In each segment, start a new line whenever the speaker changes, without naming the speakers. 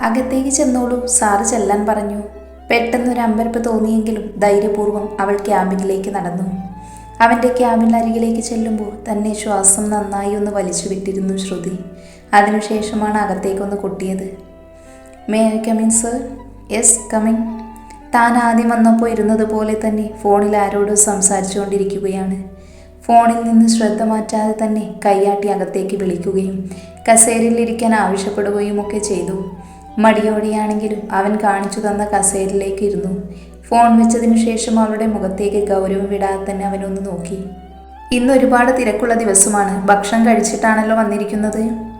അകത്തേക്ക് ചെന്നോളൂ സാറ് ചെല്ലാൻ പറഞ്ഞു. പെട്ടെന്നൊരു അമ്പരപ്പ് തോന്നിയെങ്കിലും ധൈര്യപൂർവം അവൾ ക്യാബിനിലേക്ക് നടന്നു. അവന്റെ ക്യാബിനരികിലേക്ക് ചെല്ലുമ്പോൾ തന്നെ ശ്വാസം നന്നായി ഒന്ന് വലിച്ചു വിട്ടിരുന്നു ശ്രുതി. അതിനുശേഷമാണ് അകത്തേക്കൊന്ന് കൊട്ടിയത്. May I come in sir yes coming താൻ ആദ്യം വന്നപ്പോൾ ഇരുന്നത് പോലെ തന്നെ ഫോണിൽ ആരോടോ സംസാരിച്ചുകൊണ്ടിരിക്കുകയാണ്. ഫോണിൽ നിന്ന് ശ്രദ്ധ മാറ്റാതെ തന്നെ കൈയാട്ടി അകത്തേക്ക് വിളിക്കുകയും കസേരയിലിരിക്കാൻ ആവശ്യപ്പെടുകയും ഒക്കെ ചെയ്തു. മടിയോടെയാണെങ്കിലും അവൻ കാണിച്ചു തന്ന കസേരയിലേക്ക് ഇരുന്നു. ഫോൺ വെച്ചതിനു ശേഷം അവളുടെ മുഖത്തേക്ക് ഗൗരവം വിടാതെ തന്നെ അവനൊന്ന് നോക്കി. ഇന്ന് ഒരുപാട് തിരക്കുള്ള ദിവസമാണ്. ഭക്ഷണം കഴിച്ചിട്ടാണല്ലോ വന്നിരിക്കുന്നത്?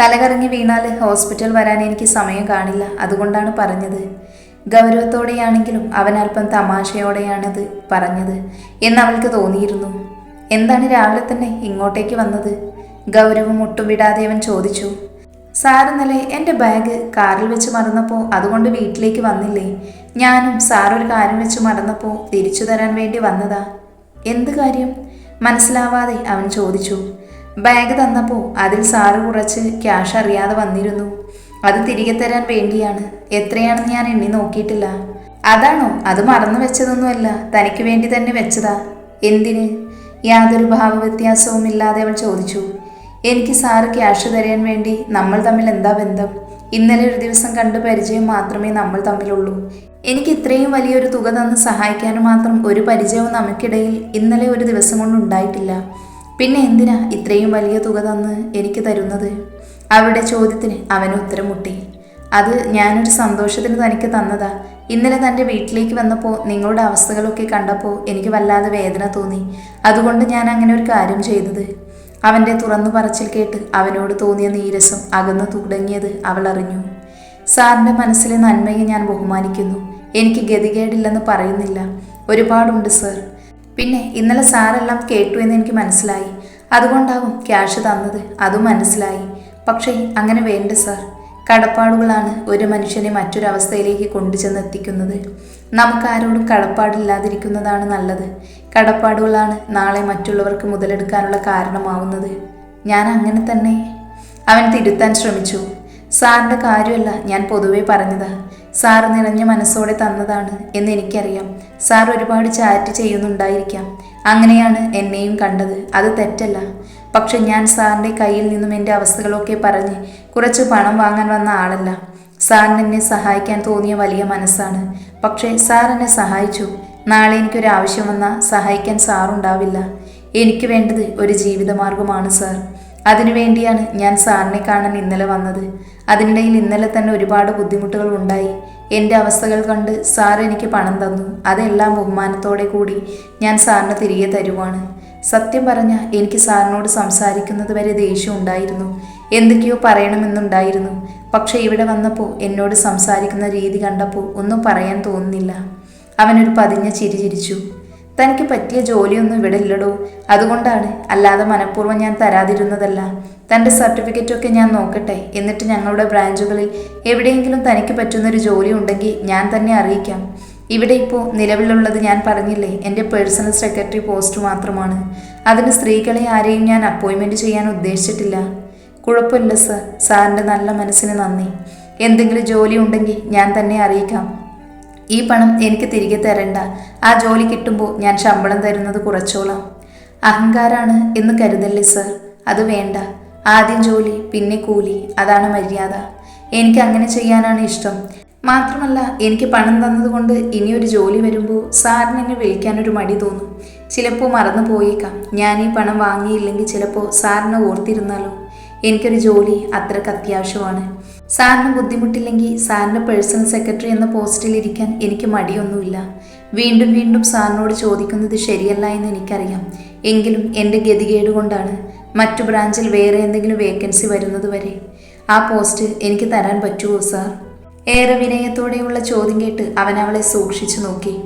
തലകറങ്ങി വീണാൽ ഹോസ്പിറ്റൽ വരാൻ എനിക്ക് സമയം കാണില്ല. അതുകൊണ്ടാണ് പറഞ്ഞത്. ഗൗരവത്തോടെയാണെങ്കിലും അവൻ അല്പം തമാശയോടെയാണത് പറഞ്ഞത് എന്ന് അവൾക്ക് തോന്നിയിരുന്നു. എന്താണ് രാവിലെ തന്നെ ഇങ്ങോട്ടേക്ക് വന്നത്? ഗൗരവം ഒട്ടും വിടാതെ അവൻ ചോദിച്ചു. സാർ ഇന്നലെ എന്റെ ബാഗ് കാറിൽ വെച്ച് മറന്നപ്പോൾ അതുകൊണ്ട് വീട്ടിലേക്ക് വന്നില്ലേ? ഞാനും സാറൊരു കാര്യം വെച്ച് മറന്നപ്പോൾ തിരിച്ചു തരാൻ വേണ്ടി വന്നതാ. എന്ത് കാര്യം? മനസ്സിലാവാതെ അവൻ ചോദിച്ചു. ബാഗ് തന്നപ്പോൾ അതിൽ സാറ് കുറച്ച് ക്യാഷ് അറിയാതെ വന്നിരുന്നു. അത് തിരികെ തരാൻ വേണ്ടിയാണ്. എത്രയാണെന്ന് ഞാൻ എണ്ണി നോക്കിയിട്ടില്ല. അതാണോ? അത് മറന്നു വെച്ചതൊന്നുമല്ല. തനിക്ക് വേണ്ടി തന്നെ വെച്ചതാ. എന്തിന്? യാതൊരു ഭാവവ്യത്യാസവും ഇല്ലാതെ അവൾ ചോദിച്ചു. എനിക്ക് സാറ് ക്യാഷ് തരാൻ വേണ്ടി നമ്മൾ തമ്മിൽ എന്താ ബന്ധം? ഇന്നലെ ഒരു ദിവസം കണ്ട് പരിചയം മാത്രമേ നമ്മൾ തമ്മിലുള്ളൂ. എനിക്ക് ഇത്രയും വലിയൊരു തുക തന്ന് സഹായിക്കാനും മാത്രം ഒരു പരിചയവും നമുക്കിടയിൽ ഇന്നലെ ഒരു ദിവസം കൊണ്ട് ഉണ്ടായിട്ടില്ല. പിന്നെ എന്തിനാ ഇത്രയും വലിയ തുക തന്ന് എനിക്ക് തരുന്നത്? അവരുടെ ചോദ്യത്തിന് അവന് ഉത്തരം മുട്ടി. അത് ഞാനൊരു സന്തോഷത്തിന് തനിക്ക് തന്നതാ. ഇന്നലെ തന്റെ വീട്ടിലേക്ക് വന്നപ്പോൾ നിങ്ങളുടെ അവസ്ഥകളൊക്കെ കണ്ടപ്പോൾ എനിക്ക് വല്ലാതെ വേദന തോന്നി. അതുകൊണ്ട് ഞാൻ അങ്ങനെ ഒരു കാര്യം ചെയ്തത്. അവന്റെ തുറന്നു പറച്ചിൽ കേട്ട് അവനോട് തോന്നിയ നീരസം അകന്നു തുടങ്ങിയത് അവൾ അറിഞ്ഞു. സാറിന്റെ മനസ്സിലെ നന്മയെ ഞാൻ ബഹുമാനിക്കുന്നു. എനിക്ക് ഗതികേടില്ലെന്ന് പറയുന്നില്ല. ഒരുപാടുണ്ട് സർ. പിന്നെ ഇന്നലെ സാറെല്ലാം കേട്ടു എന്ന് എനിക്ക് മനസ്സിലായി. അതുകൊണ്ടാവും ക്യാഷ് തന്നത്. അതും മനസ്സിലായി. പക്ഷേ അങ്ങനെ വേണ്ട സാർ. കടപ്പാടുകളാണ് ഒരു മനുഷ്യനെ മറ്റൊരവസ്ഥയിലേക്ക് കൊണ്ടുചെന്ന് എത്തിക്കുന്നത് നമുക്ക് ആരോടും കടപ്പാടില്ലാതിരിക്കുന്നതാണ് നല്ലത്. കടപ്പാടുകളാണ് നാളെ മറ്റുള്ളവർക്ക് മുതലെടുക്കാനുള്ള കാരണമാവുന്നത്. ഞാൻ അങ്ങനെ തന്നെ. അവൻ തിരുത്താൻ ശ്രമിച്ചു. സാറിന്റെ കാര്യമല്ല ഞാൻ പൊതുവേ പറഞ്ഞതാ. സാർ നിറഞ്ഞ മനസ്സോടെ തന്നതാണ് എന്ന് എനിക്കറിയാം. സാർ ഒരുപാട് ചാറ്റ് ചെയ്യുന്നുണ്ടായിരിക്കാം. അങ്ങനെയാണ് എന്നെയും കണ്ടത്. അത് തെറ്റല്ല. പക്ഷെ ഞാൻ സാറിന്റെ കയ്യിൽ നിന്നും എന്റെ അവസ്ഥകളൊക്കെ പറഞ്ഞ് കുറച്ച് പണം വാങ്ങാൻ വന്ന ആളല്ല. സാറിന് എന്നെ സഹായിക്കാൻ തോന്നിയ വലിയ മനസ്സാണ്. പക്ഷേ സാർ എന്നെ സഹായിച്ചു. നാളെ എനിക്കൊരു ആവശ്യം വന്നാൽ സഹായിക്കാൻ സാറുണ്ടാവില്ല. എനിക്ക് വേണ്ടത് ഒരു ജീവിതമാർഗമാണ് സാർ. അതിനുവേണ്ടിയാണ് ഞാൻ സാറിനെ കാണാൻ ഇന്നലെ വന്നത്. അതിനിടയിൽ ഇന്നലെ തന്നെ ഒരുപാട് ബുദ്ധിമുട്ടുകൾ ഉണ്ടായി. എന്റെ അവസ്ഥകൾ കണ്ട് സാർ എനിക്ക് പണം തന്നു. അതെല്ലാം ബഹുമാനത്തോടെ കൂടി ഞാൻ സാറിന് തിരികെ തരുവാണ്. സത്യം പറഞ്ഞ എനിക്ക് സാറിനോട് സംസാരിക്കുന്നത് വരെ ദേഷ്യം ഉണ്ടായിരുന്നു. എന്തൊക്കെയോ പറയണമെന്നുണ്ടായിരുന്നു. പക്ഷെ ഇവിടെ വന്നപ്പോൾ എന്നോട് സംസാരിക്കുന്ന രീതി കണ്ടപ്പോൾ ഒന്നും പറയാൻ തോന്നുന്നില്ല. അവനൊരു പതിഞ്ഞ ചിരി ചിരിച്ചു. തനിക്ക് പറ്റിയ ജോലിയൊന്നും ഇവിടെ ഇല്ലടോ. അതുകൊണ്ടാണ് അല്ലാതെ മനഃപൂർവം ഞാൻ തരാതിരുന്നതല്ല. തന്റെ സർട്ടിഫിക്കറ്റൊക്കെ ഞാൻ നോക്കട്ടെ. എന്നിട്ട് ഞങ്ങളുടെ ബ്രാഞ്ചുകളിൽ എവിടെയെങ്കിലും തനിക്ക് പറ്റുന്നൊരു ജോലി ഉണ്ടെങ്കിൽ ഞാൻ തന്നെ അറിയിക്കാം. ഇവിടെ ഇപ്പോൾ നിലവിലുള്ളത് ഞാൻ പറഞ്ഞില്ലേ എന്റെ പേഴ്സണൽ സെക്രട്ടറി പോസ്റ്റ് മാത്രമാണ്. അതിന് സ്ത്രീകളെ ആരെയും ഞാൻ അപ്പോയിൻമെന്റ് ചെയ്യാൻ ഉദ്ദേശിച്ചിട്ടില്ല. കുഴപ്പമില്ല സർ സാറിന്റെ നല്ല മനസ്സിന് നന്ദി. എന്തെങ്കിലും ജോലി ഉണ്ടെങ്കിൽ ഞാൻ തന്നെ അറിയിക്കാം. ഈ പണം എനിക്ക് തിരികെ തരണ്ട. ആ ജോലി കിട്ടുമ്പോൾ ഞാൻ ശമ്പളം തരുന്നത് കുറച്ചോളാം. അഹങ്കാരാണ് എന്ന് കരുതല്ലേ സർ? അത് വേണ്ട. ആദ്യം ജോലി പിന്നെ കൂലി. അതാണ് മര്യാദ. എനിക്ക് അങ്ങനെ ചെയ്യാനാണ് ഇഷ്ടം. മാത്രമല്ല എനിക്ക് പണം തന്നതുകൊണ്ട് ഇനിയൊരു ജോലി വരുമ്പോൾ സാറിന് എന്നെ വിളിക്കാനൊരു മടി തോന്നും. ചിലപ്പോൾ മറന്നു പോയേക്കാം. ഞാൻ ഈ പണം വാങ്ങിയില്ലെങ്കിൽ ചിലപ്പോൾ സാറിനെ ഓർത്തിരുന്നാലോ? എനിക്കൊരു ജോലി അത്രയ്ക്ക് അത്യാവശ്യമാണ്. സാറിന് ബുദ്ധിമുട്ടില്ലെങ്കിൽ സാറിന്റെ പേഴ്സണൽ സെക്രട്ടറി എന്ന പോസ്റ്റിൽ ഇരിക്കാൻ എനിക്ക് മടിയൊന്നുമില്ല. വീണ്ടും വീണ്ടും സാറിനോട് ചോദിക്കുന്നത് ശരിയല്ല എന്ന് എനിക്കറിയാം. എങ്കിലും എന്റെ ഗതികേട് കൊണ്ടാണ് മറ്റു ബ്രാഞ്ചിൽ വേറെ എന്തെങ്കിലും വേക്കൻസി വരുന്നത് വരെ ആ പോസ്റ്റ് എനിക്ക് തരാൻ പറ്റുമോ സാർ? ഏറെ വിനയത്തോടെയുള്ള ചോദ്യം കേട്ട് അവൻ അവളെ സൂക്ഷിച്ചു നോക്കി.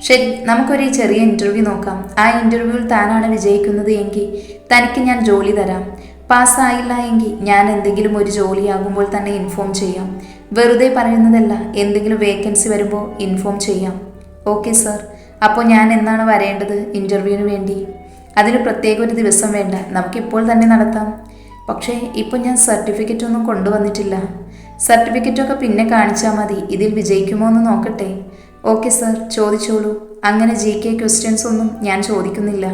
ശരി നമുക്കൊരു ചെറിയ ഇന്റർവ്യൂ നോക്കാം. ആ ഇന്റർവ്യൂവിൽ താനാണ് വിജയിക്കുന്നത് എങ്കിൽ തനിക്ക് ഞാൻ ജോലി തരാം. പാസ്സായില്ല എങ്കിൽ ഞാൻ എന്തെങ്കിലും ഒരു ജോലിയാകുമ്പോൾ തന്നെ ഇൻഫോം ചെയ്യാം. വെറുതെ പറയുന്നതല്ല എന്തെങ്കിലും വേക്കൻസി വരുമ്പോൾ ഇൻഫോം ചെയ്യാം. ഓക്കെ സർ അപ്പോൾ ഞാൻ എന്നാണ് വരേണ്ടത് ഇന്റർവ്യൂവിന് വേണ്ടി? അതിന് പ്രത്യേക ഒരു ദിവസം വേണ്ട. നമുക്കിപ്പോൾ തന്നെ നടത്താം. പക്ഷേ ഇപ്പോൾ ഞാൻ സർട്ടിഫിക്കറ്റ് ഒന്നും കൊണ്ടുവന്നിട്ടില്ല. സർട്ടിഫിക്കറ്റൊക്കെ പിന്നെ കാണിച്ചാൽ മതി. ഇതിൽ വിജയിക്കുമോ എന്ന് നോക്കട്ടെ. ഓക്കെ സർ ചോദിച്ചോളൂ. അങ്ങനെ ജി കെ ക്വസ്റ്റ്യൻസ് ഒന്നും ഞാൻ ചോദിക്കുന്നില്ല.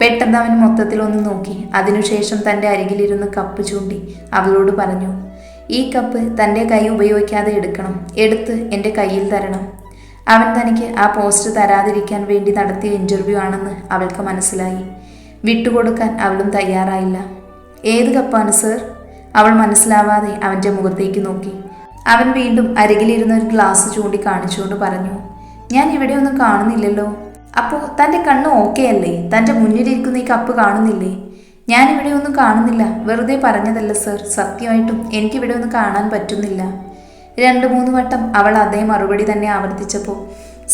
പെട്ടെന്ന് അവൻ മൊത്തത്തിലൊന്ന് നോക്കി. അതിനുശേഷം തന്റെ അരികിലിരുന്ന് കപ്പ് ചൂണ്ടി അവളോട് പറഞ്ഞു ഈ കപ്പ് തന്റെ കൈ ഉപയോഗിക്കാതെ എടുക്കണം. എടുത്ത് എന്റെ കയ്യിൽ തരണം. അവൻ തനിക്ക് ആ പോസ്റ്റ് തരാതിരിക്കാൻ വേണ്ടി നടത്തിയ ഇന്റർവ്യൂ ആണെന്ന് അവൾക്ക് മനസ്സിലായി. വിട്ടുകൊടുക്കാൻ അവളും തയ്യാറായില്ല. ഏത് കപ്പാണ് സർ? അവൾ മനസ്സിലാവാതെ അവന്റെ മുഖത്തേക്ക് നോക്കി. അവൻ വീണ്ടും അരികിലിരുന്ന ഒരു ഗ്ലാസ് ചൂണ്ടി കാണിച്ചുകൊണ്ട് പറഞ്ഞു ഞാൻ ഇവിടെ ഒന്നും കാണുന്നില്ലല്ലോ. അപ്പോൾ തന്റെ കണ്ണ് ഓക്കെ അല്ലേ? തന്റെ മുന്നിലിരിക്കുന്ന ഈ കപ്പ് കാണുന്നില്ലേ? ഞാൻ ഇവിടെ ഒന്നും കാണുന്നില്ല. വെറുതെ പറഞ്ഞതല്ല സർ സത്യമായിട്ടും എനിക്കിവിടെ ഒന്നും കാണാൻ പറ്റുന്നില്ല. രണ്ട് മൂന്ന് വട്ടം അവൾ അതേ മറുപടി തന്നെ ആവർത്തിച്ചപ്പോൾ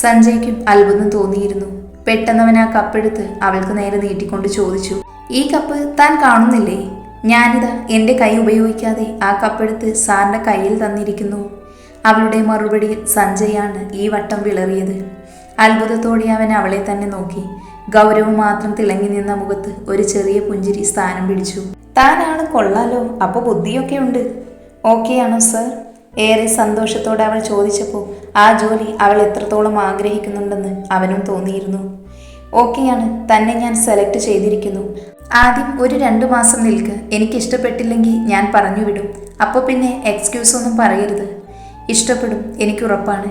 സഞ്ജയ്ക്കും അത്ഭുതം തോന്നിയിരുന്നു. പെട്ടെന്നവൻ ആ കപ്പെടുത്ത് അവൾക്ക് നേരെ നീട്ടിക്കൊണ്ട് ചോദിച്ചു ഈ കപ്പ് താൻ കാണുന്നില്ലേ? ഞാനിതാ എന്റെ കൈ ഉപയോഗിക്കാതെ ആ കപ്പെടുത്ത് സാറിന്റെ കയ്യിൽ തന്നിരിക്കുന്നു. അവളുടെ മറുപടി സഞ്ജയാണ് ഈ വട്ടം വിളറിയത്. അത്ഭുതത്തോടെ അവൻ അവളെ തന്നെ നോക്കി. ഗൗരവം മാത്രം തിളങ്ങി നിന്ന മുഖത്ത് ഒരു ചെറിയ പുഞ്ചിരി സ്ഥാനം പിടിച്ചു. താനാണ് കൊള്ളാലോ അപ്പോൾ ബുദ്ധിയൊക്കെ ഉണ്ട്. ഓക്കെയാണോ സർ. ഏറെ സന്തോഷത്തോടെ അവൾ ചോദിച്ചപ്പോൾ ആ ജോലി അവൾ എത്രത്തോളം ആഗ്രഹിക്കുന്നുണ്ടെന്ന് അവനും തോന്നിയിരുന്നു. ഓക്കെയാണ് തന്നെ ഞാൻ സെലക്ട് ചെയ്തിരിക്കുന്നു. ആദ്യം ഒരു രണ്ടു മാസം നിൽക്ക്. എനിക്ക് ഇഷ്ടപ്പെട്ടില്ലെങ്കിൽ ഞാൻ പറഞ്ഞു വിടും. അപ്പോൾ പിന്നെ എക്സ്ക്യൂസ് ഒന്നും പറയരുത്. ഇഷ്ടപ്പെടും. എനിക്ക് ഉറപ്പാണ്.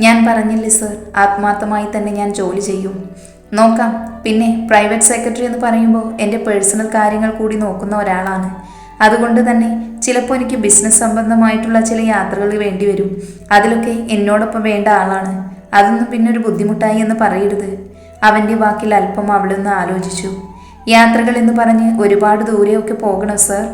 ഞാൻ പറഞ്ഞില്ലേ സർ ആത്മാർത്ഥമായി തന്നെ ഞാൻ ജോലി ചെയ്യും. നോക്കാം. പിന്നെ പ്രൈവറ്റ് സെക്രട്ടറി എന്ന് പറയുമ്പോൾ എന്റെ പേഴ്സണൽ കാര്യങ്ങൾ കൂടി നോക്കുന്ന ഒരാളാണ്. അതുകൊണ്ട് തന്നെ ചിലപ്പോൾ എനിക്ക് ബിസിനസ് സംബന്ധമായിട്ടുള്ള ചില യാത്രകൾ വേണ്ടി വരും. അതിലൊക്കെ എന്നോടൊപ്പം വേണ്ട ആളാണ്. അതൊന്നും പിന്നെ ഒരു ബുദ്ധിമുട്ടായി എന്ന് പറയരുത്. അവന്റെ വാക്കിൽ അല്പം അവളൊന്ന് ആലോചിച്ചു. യാത്രകൾ എന്ന് പറഞ്ഞ് ഒരുപാട് ദൂരെയൊക്കെ പോകണം സർ?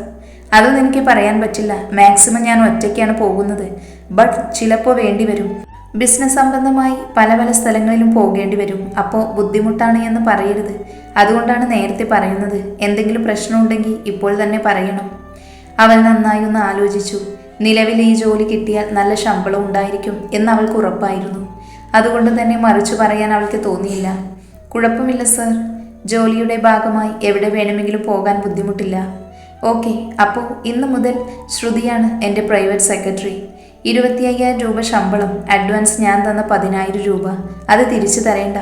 അതൊന്നും എനിക്ക് പറയാൻ പറ്റില്ല. മാക്സിമം ഞാൻ ഒറ്റയ്ക്കാണ് പോകുന്നത്. ബട്ട് ചിലപ്പോൾ വേണ്ടി വരും. ബിസിനസ് സംബന്ധമായി പല പല സ്ഥലങ്ങളിലും പോകേണ്ടി വരും. അപ്പോൾ ബുദ്ധിമുട്ടാണ് എന്ന് പറയരുത്. അതുകൊണ്ടാണ് നേരത്തെ പറയുന്നത്. എന്തെങ്കിലും പ്രശ്നമുണ്ടെങ്കിൽ ഇപ്പോൾ തന്നെ പറയണം. അവൾ നന്നായി ഒന്ന് ആലോചിച്ചു. നിലവിൽ ഈ ജോലി കിട്ടിയാൽ നല്ല ശമ്പളം ഉണ്ടായിരിക്കും എന്ന് അവൾക്ക് ഉറപ്പായിരുന്നു. അതുകൊണ്ട് തന്നെ മറിച്ചു പറയാൻ അവൾക്ക് തോന്നിയില്ല. കുഴപ്പമില്ല സർ. ജോലിയുടെ ഭാഗമായി എവിടെ വേണമെങ്കിലും പോകാൻ ബുദ്ധിമുട്ടില്ല. ഓക്കെ അപ്പോൾ ഇന്ന് മുതൽ ശ്രുതിയാണ് എന്റെ പ്രൈവറ്റ് സെക്രട്ടറി. ഇരുപത്തി അയ്യായിരം രൂപ ശമ്പളം അഡ്വാൻസ് ഞാൻ തന്ന പതിനായിരം രൂപ. അത് തിരിച്ചു തരേണ്ട.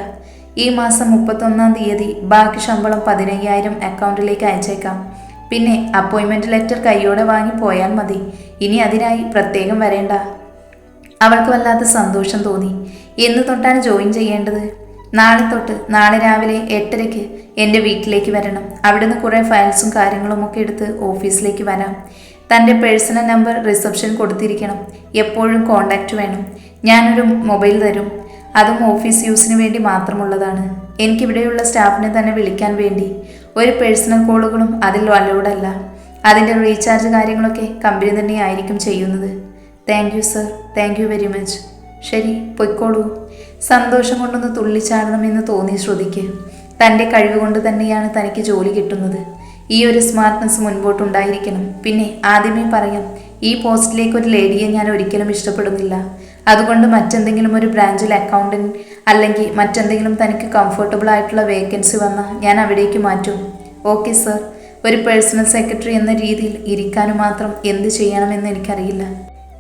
ഈ മാസം മുപ്പത്തൊന്നാം തീയതി ബാക്കി ശമ്പളം പതിനയ്യായിരം അക്കൗണ്ടിലേക്ക് അയച്ചേക്കാം. പിന്നെ അപ്പോയിൻമെന്റ് ലെറ്റർ കൈയോടെ വാങ്ങി പോയാൽ മതി. ഇനി അതിനായി പ്രത്യേകം വരേണ്ട. അവൾക്ക് വല്ലാത്ത സന്തോഷം തോന്നി. എന്ന് തൊട്ടാണ് ജോയിൻ ചെയ്യേണ്ടത്? നാളെ തൊട്ട് നാളെ രാവിലെ എട്ടരയ്ക്ക് എന്റെ വീട്ടിലേക്ക് വരണം. അവിടുന്ന് കുറേ ഫയൽസും കാര്യങ്ങളും ഒക്കെ എടുത്ത് ഓഫീസിലേക്ക് വരാം. തന്റെ പേഴ്സണൽ നമ്പർ റിസപ്ഷൻ കൊടുത്തിരിക്കണം. എപ്പോഴും കോണ്ടാക്റ്റ് വേണം. ഞാനൊരു മൊബൈൽ തരും. അതും ഓഫീസ് യൂസിന് വേണ്ടി മാത്രമുള്ളതാണ്. എനിക്കിവിടെയുള്ള സ്റ്റാഫിനെ തന്നെ വിളിക്കാൻ വേണ്ടി. ഒരു പേഴ്സണൽ കോളുകളും അതിൽ അലൗഡല്ല അതിന്റെ റീചാർജ് കാര്യങ്ങളൊക്കെ കമ്പനി തന്നെയായിരിക്കും ചെയ്യുന്നത്. Thank you sir. Thank you very much. ശരി പൊയ്ക്കോളൂ. സന്തോഷം കൊണ്ടൊന്ന് തുള്ളിച്ചാടണമെന്ന് തോന്നി ശ്രുതിക്ക്. തന്റെ കഴിവ് കൊണ്ട് തന്നെയാണ് തനിക്ക് ജോലി കിട്ടുന്നത്. ഈ ഒരു സ്മാർട്ട്നെസ് മുൻപോട്ടുണ്ടായിരിക്കണം. പിന്നെ ആദ്യമേ പറയാം ഈ പോസ്റ്റിലേക്ക് ഒരു ലേഡിയെ ഞാൻ ഒരിക്കലും ഇഷ്ടപ്പെടുന്നില്ല. അതുകൊണ്ട് മറ്റെന്തെങ്കിലും ഒരു ബ്രാഞ്ചിൽ അക്കൗണ്ടന്റ് അല്ലെങ്കിൽ മറ്റെന്തെങ്കിലും തനിക്ക് കംഫർട്ടബിൾ ആയിട്ടുള്ള വേക്കൻസി വന്നാൽ ഞാൻ അവിടേക്ക് മാറ്റും. ഓക്കെ സർ ഒരു പേഴ്സണൽ സെക്രട്ടറി എന്ന രീതിയിൽ ഇരിക്കാനും മാത്രം എന്ത് ചെയ്യണമെന്ന് എനിക്കറിയില്ല.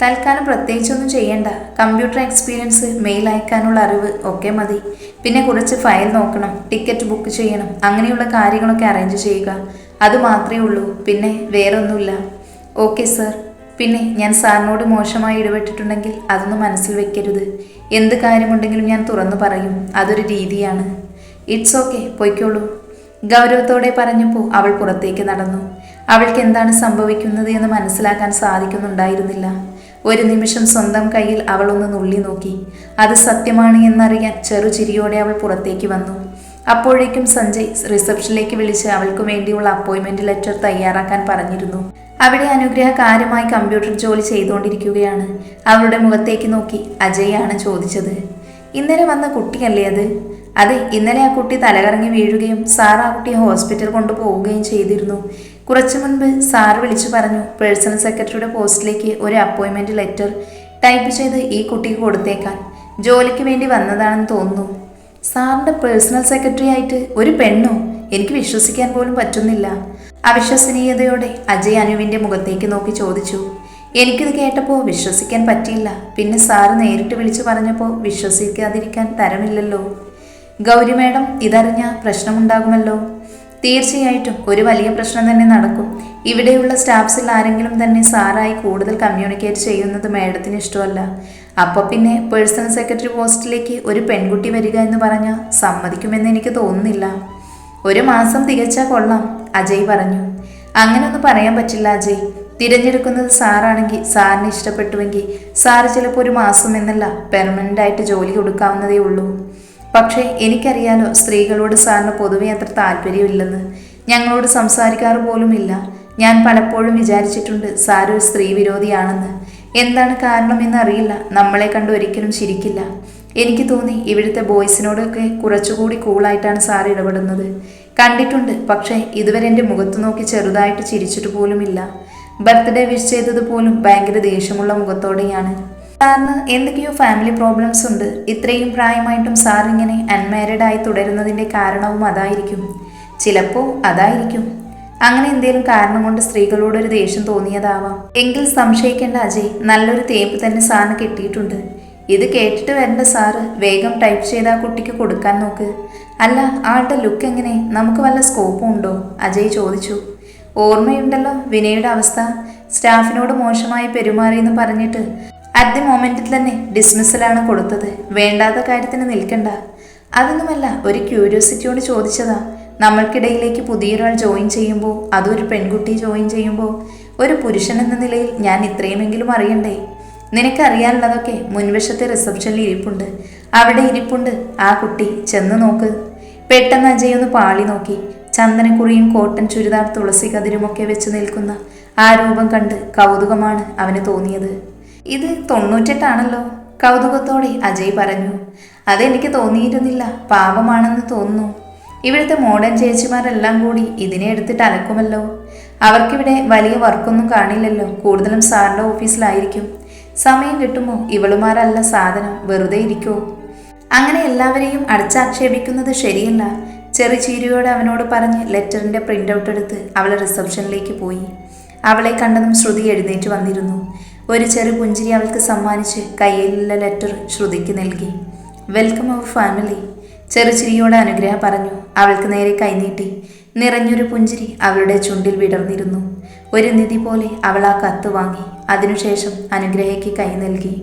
തൽക്കാലം പ്രത്യേകിച്ചൊന്നും ചെയ്യണ്ട. കമ്പ്യൂട്ടർ എക്സ്പീരിയൻസ് മെയിൽ അയക്കാനുള്ള അറിവ് ഒക്കെ മതി. പിന്നെ കുറച്ച് ഫയൽ നോക്കണം ടിക്കറ്റ് ബുക്ക് ചെയ്യണം അങ്ങനെയുള്ള കാര്യങ്ങളൊക്കെ അറേഞ്ച് ചെയ്യുക. അത് മാത്രമേ ഉള്ളൂ. പിന്നെ വേറെ ഒന്നുമില്ല ഓക്കെ സർ പിന്നെ ഞാൻ സാറിനോട് മോശമായി ഇടപെട്ടിട്ടുണ്ടെങ്കിൽ അതൊന്നും മനസ്സിൽ വെക്കരുത്. എന്ത് കാര്യമുണ്ടെങ്കിലും ഞാൻ തുറന്നു പറയും. അതൊരു രീതിയാണ്. ഇറ്റ്സ് ഓക്കെ പൊയ്ക്കോളൂ. ഗൗരവത്തോടെ പറഞ്ഞപ്പോൾ അവൾ പുറത്തേക്ക് നടന്നു. അവൾക്ക് എന്താണ് സംഭവിക്കുന്നത് എന്ന് മനസ്സിലാക്കാൻ സാധിക്കുന്നുണ്ടായിരുന്നില്ല. ഒരു നിമിഷം സ്വന്തം കയ്യിൽ അവൾ ഒന്ന് നുള്ളി നോക്കി. അത് സത്യമാണ് എന്നറിയാൻ ചെറുചിരിയോടെ അവൾ പുറത്തേക്ക് വന്നു. അപ്പോഴേക്കും സഞ്ജയ് റിസപ്ഷനിലേക്ക് വിളിച്ച് അവൾക്ക് വേണ്ടിയുള്ള അപ്പോയിൻമെന്റ് ലെറ്റർ തയ്യാറാക്കാൻ പറഞ്ഞിരുന്നു. അവിടെ അനുഗ്രഹ കാര്യമായി കമ്പ്യൂട്ടർ ജോലി ചെയ്തുകൊണ്ടിരിക്കുകയാണ്. അവളുടെ മുഖത്തേക്ക് നോക്കി അജയാണ് ചോദിച്ചത്. ഇന്നലെ വന്ന കുട്ടിയല്ലേ അത്? അതെ ഇന്നലെ ആ കുട്ടി തലകറങ്ങി വീഴുകയും സാർ ആ കുട്ടിയെ ഹോസ്പിറ്റൽ കൊണ്ടുപോവുകയും ചെയ്തിരുന്നു. കുറച്ചു മുൻപ് സാർ വിളിച്ചു പറഞ്ഞു പേഴ്സണൽ സെക്രട്ടറിയുടെ പോസ്റ്റിലേക്ക് ഒരു അപ്പോയിൻമെന്റ് ലെറ്റർ ടൈപ്പ് ചെയ്ത് ഈ കുട്ടിക്ക് കൊടുത്തേക്കാൻ. ജോലിക്ക് വേണ്ടി വന്നതാണെന്ന് തോന്നുന്നു. സാറിന്റെ പേഴ്സണൽ സെക്രട്ടറി ആയിട്ട് ഒരു പെണ്ണോ? എനിക്ക് വിശ്വസിക്കാൻ പോലും പറ്റുന്നില്ല. അവിശ്വസനീയതയോടെ അജയ് അനുവിന്റെ മുഖത്തേക്ക് നോക്കി ചോദിച്ചു. എനിക്കിത് കേട്ടപ്പോൾ വിശ്വസിക്കാൻ പറ്റിയില്ല. പിന്നെ സാറ് നേരിട്ട് വിളിച്ചു പറഞ്ഞപ്പോൾ വിശ്വസിക്കാതിരിക്കാൻ തരമില്ലല്ലോ. ഗൗരി മേഡം ഇതറിഞ്ഞ പ്രശ്നമുണ്ടാകുമല്ലോ. തീർച്ചയായിട്ടും ഒരു വലിയ പ്രശ്നം തന്നെ നടക്കും. ഇവിടെയുള്ള സ്റ്റാഫ്സിൽ ആരെങ്കിലും തന്നെ സാറായി കൂടുതൽ കമ്മ്യൂണിക്കേറ്റ് ചെയ്യുന്നത് മേഡത്തിന് ഇഷ്ടമല്ല. അപ്പോൾ പിന്നെ പേഴ്സണൽ സെക്രട്ടറി പോസ്റ്റിലേക്ക് ഒരു പെൺകുട്ടി വരിക എന്ന് പറഞ്ഞാൽ സമ്മതിക്കുമെന്ന് എനിക്ക് തോന്നുന്നില്ല. ഒരു മാസം തികച്ചാൽ കൊള്ളാം അജയ് പറഞ്ഞു. അങ്ങനെയൊന്നും പറയാൻ പറ്റില്ല അജയ്. തിരഞ്ഞെടുക്കുന്നത് സാറാണെങ്കിൽ സാറിന് ഇഷ്ടപ്പെട്ടുവെങ്കിൽ സാറ് ചിലപ്പോൾ ഒരു മാസം എന്നല്ല പെർമനന്റ് ആയിട്ട് ജോലി കൊടുക്കാവുന്നതേ ഉള്ളൂ. പക്ഷേ എനിക്കറിയാലോ സ്ത്രീകളോട് സാറിന് പൊതുവെ അത്ര താല്പര്യമില്ലെന്ന്. ഞങ്ങളോട് സംസാരിക്കാറ് പോലുമില്ല. ഞാൻ പലപ്പോഴും വിചാരിച്ചിട്ടുണ്ട് സാർ സ്ത്രീ വിരോധിയാണെന്ന്. എന്താണ് കാരണമെന്ന് അറിയില്ല നമ്മളെ കണ്ട് ഒരിക്കലും ചിരിക്കില്ല. എനിക്ക് തോന്നി ഇവിടുത്തെ ബോയ്സിനോടൊക്കെ കുറച്ചുകൂടി കൂളായിട്ടാണ് സാർ ഇടപെടുന്നത്. കണ്ടിട്ടുണ്ട്. പക്ഷേ ഇതുവരെ എന്റെ മുഖത്ത് നോക്കി ചെറുതായിട്ട് ചിരിച്ചിട്ട് പോലുമില്ല. ബർത്ത്ഡേ വിഷ് ചെയ്തത് പോലും ഭയങ്കര ദേഷ്യമുള്ള മുഖത്തോടെയാണ്. സാറിന് എന്തൊക്കെയോ ഫാമിലി പ്രോബ്ലംസ് ഉണ്ട്. ഇത്രയും പ്രായമായിട്ടും സാർ ഇങ്ങനെ അൺമാരീഡ് ആയി തുടരുന്നതിന്റെ കാരണവും അതായിരിക്കും. ചിലപ്പോൾ അതായിരിക്കും. അങ്ങനെ എന്തെങ്കിലും കാരണം കൊണ്ട് സ്ത്രീകളോട് ഒരു ദേഷ്യം തോന്നിയതാവാം. എങ്കിൽ സംശയിക്കേണ്ട അജയ് നല്ലൊരു തേപ്പ് തന്നെ സാറിന് കിട്ടിയിട്ടുണ്ട്. ഇത് കേട്ടിട്ട് വരേണ്ട സാറ് വേഗം ടൈപ്പ് ചെയ്ത് ആ കുട്ടിക്ക് കൊടുക്കാൻ നോക്ക്. അല്ല ആളുടെ ലുക്ക് എങ്ങനെ? നമുക്ക് വല്ല സ്കോപ്പും ഉണ്ടോ? അജയ് ചോദിച്ചു. ഓർമ്മയുണ്ടല്ലോ വിനയുടെ അവസ്ഥ. സ്റ്റാഫിനോട് മോശമായി പെരുമാറിയെന്ന് പറഞ്ഞിട്ട് അറ്റ് ദി മൊമെന്റിൽ തന്നെ ഡിസ്മിസലാണ് കൊടുത്തത്. വേണ്ടാത്ത കാര്യത്തിന് നിൽക്കണ്ട. അതൊന്നുമല്ല ഒരു ക്യൂരിയോസിറ്റിയോട് ചോദിച്ചതാ. നമ്മൾക്കിടയിലേക്ക് പുതിയൊരാൾ ജോയിൻ ചെയ്യുമ്പോൾ അതൊരു പെൺകുട്ടി ജോയിൻ ചെയ്യുമ്പോൾ ഒരു പുരുഷൻ എന്ന നിലയിൽ ഞാൻ ഇത്രയുമെങ്കിലും അറിയണ്ടേ? നിനക്കറിയാനുള്ളതൊക്കെ മുൻവശത്തെ റിസപ്ഷനിൽ ഇരിപ്പുണ്ട്. അവിടെ ഇരിപ്പുണ്ട്. ആ കുട്ടി ചെന്ന് നോക്ക്. പെട്ടെന്ന് അജയ് ഒന്ന് പാളി നോക്കി. ചന്ദനക്കുറിയും കോട്ടൺ ചുരിദാർ തുളസി കതിരുമൊക്കെ വെച്ച് നിൽക്കുന്ന ആ രൂപം കണ്ട് കൗതുകമാണ് അവന് തോന്നിയത്. ഇത് തൊണ്ണൂറ്റെട്ടാണല്ലോ. കൗതുകത്തോടെ അജയ് പറഞ്ഞു. അതെനിക്ക് തോന്നിയിരുന്നില്ല. പാപമാണെന്ന് തോന്നുന്നു. ഇവിടുത്തെ മോഡേൺ ചേച്ചിമാരെല്ലാം കൂടി ഇതിനെ എടുത്തിട്ട് അലക്കുമല്ലോ. അവർക്കിവിടെ വലിയ വർക്കൊന്നും കാണില്ലല്ലോ. കൂടുതലും സാറിന്റെ ഓഫീസിലായിരിക്കും. സമയം കിട്ടുമോ? ഇവളുമാരല്ല സാധനം. വെറുതെ ഇരിക്കോ. അങ്ങനെ എല്ലാവരെയും അടച്ചാക്ഷേപിക്കുന്നത് ശരിയല്ല. ചെറു ചീരിയോട് അവനോട് പറഞ്ഞ് ലെറ്ററിന്റെ പ്രിന്റ് ഔട്ട് എടുത്ത് അവളെ റിസപ്ഷനിലേക്ക് പോയി. അവളെ കണ്ടതും ശ്രുതി എഴുന്നേറ്റ് വന്നിരുന്നു. ഒരു ചെറു പുഞ്ചിരി അവൾക്ക് സമ്മാനിച്ച് കയ്യിലുള്ള ലെറ്റർ ശ്രുതിക്ക് നൽകി. വെൽക്കം അവർ ഫാമിലി ചെറുചിരിയോട് അനുഗ്രഹം പറഞ്ഞു. അവൾക്ക് നേരെ കൈനീട്ടി നിറഞ്ഞൊരു പുഞ്ചിരി അവളുടെ ചുണ്ടിൽ വിടർന്നിരുന്നു. ഒരു നിധി പോലെ അവൾ ആ കത്ത് വാങ്ങി. അതിനുശേഷം അനുഗ്രഹയ്ക്ക് കൈ നൽകി.